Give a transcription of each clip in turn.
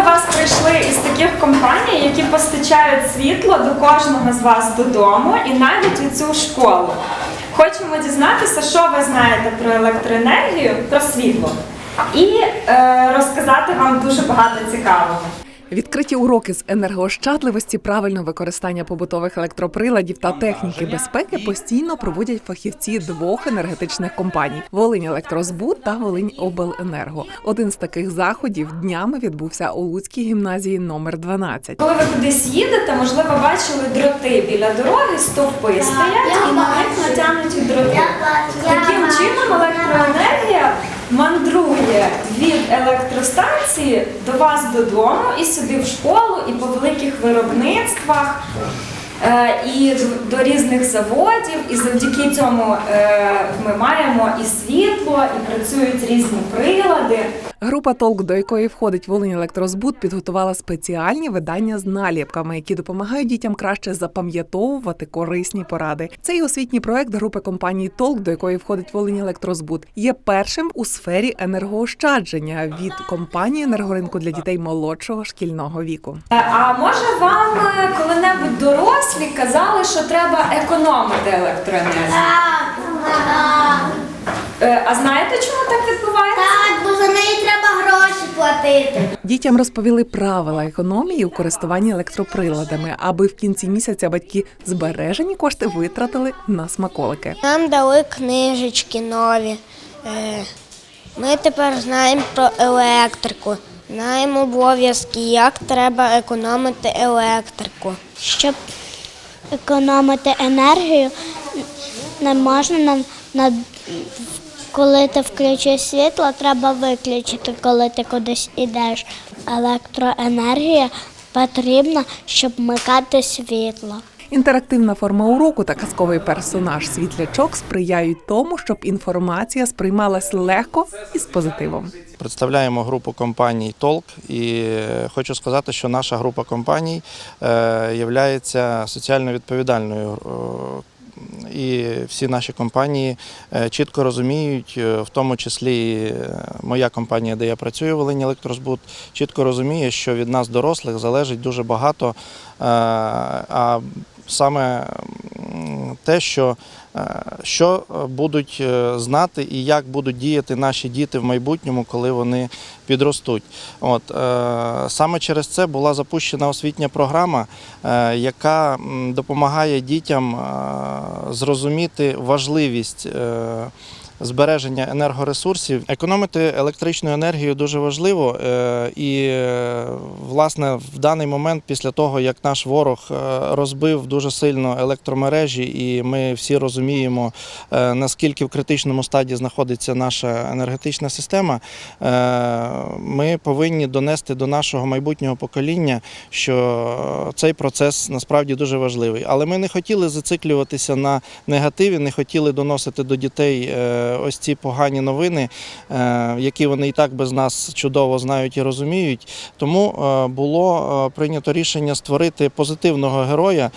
до вас прийшли із таких компаній, які постачають світло до кожного з вас додому і навіть у цю школу. Хочемо дізнатися, що ви знаєте про електроенергію, про світло, і е, розказати вам дуже багато цікавого. Відкриті уроки з енергоощадливості, правильного використання побутових електроприладів та техніки безпеки постійно проводять фахівці двох енергетичних компаній: Волинь Електрозбут та Волинь Обленерго. Один з таких заходів днями відбувся у Луцькій гімназії номер 12. Коли ви кудись їдете, можливо, бачили дроти біля дороги, стовпи стоять і на них натягнуті дроти. Таким чином електроенергія мандрує від електростанції до вас додому і сюди в школу, і по великих виробництвах. Е, І до- різних заводів, і завдяки цьому е, ми маємо і світло, і працюють різні прилади. Група толк, до якої входить Волинь Електрозбут, підготувала спеціальні видання з наліпками, які допомагають дітям краще запам'ятовувати корисні поради. Цей освітній проект групи компанії Толк, до якої входить Волинь Електрозбут, є першим у сфері енергоощадження від компанії енергоринку для дітей молодшого шкільного віку. Е, А може вам коли-небудь дорослі казали, що треба економити електроенергію? Е, А знаєте, чому так відбувається? Так, бо за неї треба гроші платити. Дітям розповіли правила економії у користуванні електроприладами, аби в кінці місяця батьки збережені кошти витратили на смаколики. Нам дали книжечки нові. Е, Ми тепер знаємо про електрику. Знаємо обов'язки, як треба економити електрику. Щоб економити енергію, не можна на, коли ти включиш світло, треба виключити, коли ти кудись йдеш. Електроенергія потрібна, щоб вмикати світло. Інтерактивна форма уроку та казковий персонаж світлячок сприяють тому, щоб інформація сприймалась легко і з позитивом. Представляємо групу компаній Толк і е, хочу сказати, що наша група компаній є соціально відповідальною. е, І всі наші компанії е, чітко розуміють, е, в тому числі е, моя компанія, де я працюю, Волинь Електрозбут, чітко розуміє, що від нас, дорослих, залежить дуже багато, е, а саме те, що Е, що е, будуть е, знати і як будуть діяти наші діти в майбутньому, коли вони підростуть. От, саме через це була запущена освітня програма, яка допомагає дітям зрозуміти важливість. Збереження енергоресурсів, економити електричну енергію дуже важливо, е, і е, власне в даний момент, після того як наш ворог е, розбив дуже сильно електромережі, і ми всі розуміємо, наскільки в критичному стаді знаходиться наша енергетична система, ми повинні донести до нашого майбутнього покоління, що цей процес насправді дуже важливий. Але ми не хотіли зациклюватися на негативі, не хотіли доносити до дітей ось ці погані новини, е, які вони і так без нас чудово знають і розуміють. Тому е, було е, прийнято рішення створити позитивного героя,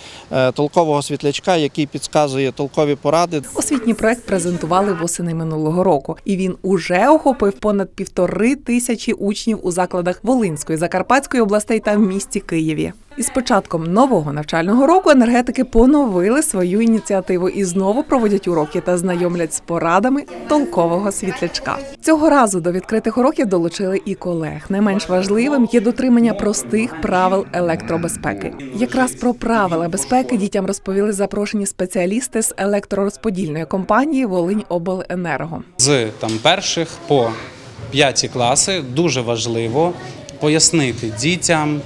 толкового світлячка, який підказує толкові поради. Освітній проект презентували восени минулого року, і він уже охопив понад півтори тисячі учнів у закладах Волинської, Закарпатської областей та в місті Києві. Із початком нового навчального року енергетики поновили свою ініціативу і знову проводять уроки та знайомлять з порадами толкового світлячка. Цього разу до відкритих уроків долучили і колег. Не менш важливим є дотримання простих правил електробезпеки. Якраз про правила безпеки дітям розповіли запрошені спеціалісти з електророзподільної компанії Волинь Обленерго. з там перших по п'яті класи дуже важливо пояснити дітям,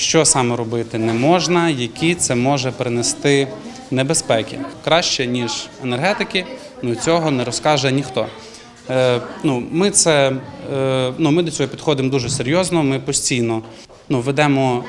що саме робити не можна, які це може принести небезпеки. Краще ніж енергетики, ну цього не розкаже ніхто. Е, ну, ми це е, ну, ми до цього підходимо дуже серйозно. Ми постійно ну, ведемо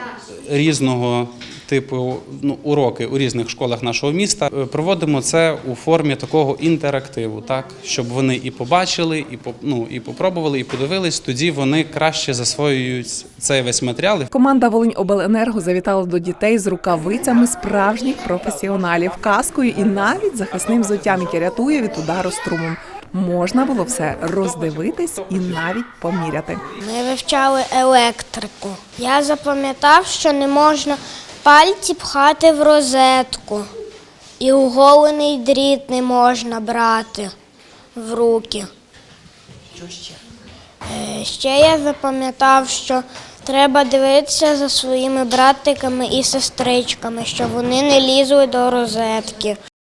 різного типу ну, уроки у різних школах нашого міста. Е, Проводимо це у формі такого інтерактиву, так щоб вони і побачили, і по- ну, і попробували, і подивились. Тоді вони краще засвоюють цей весь матеріал. Команда Волинь Обленерго завітала до дітей з рукавицями справжніх професіоналів, каскою і навіть захисним взуттям, яке рятує від удару струмом. можна було все роздивитись і навіть поміряти. Ми вивчали електрику. Я запам'ятав, що не можна пальці пхати в розетку. І оголений дріт не можна брати в руки. Що ще? Ще я запам'ятав, що треба дивитися за своїми братиками і сестричками, щоб вони не лізли до розетки.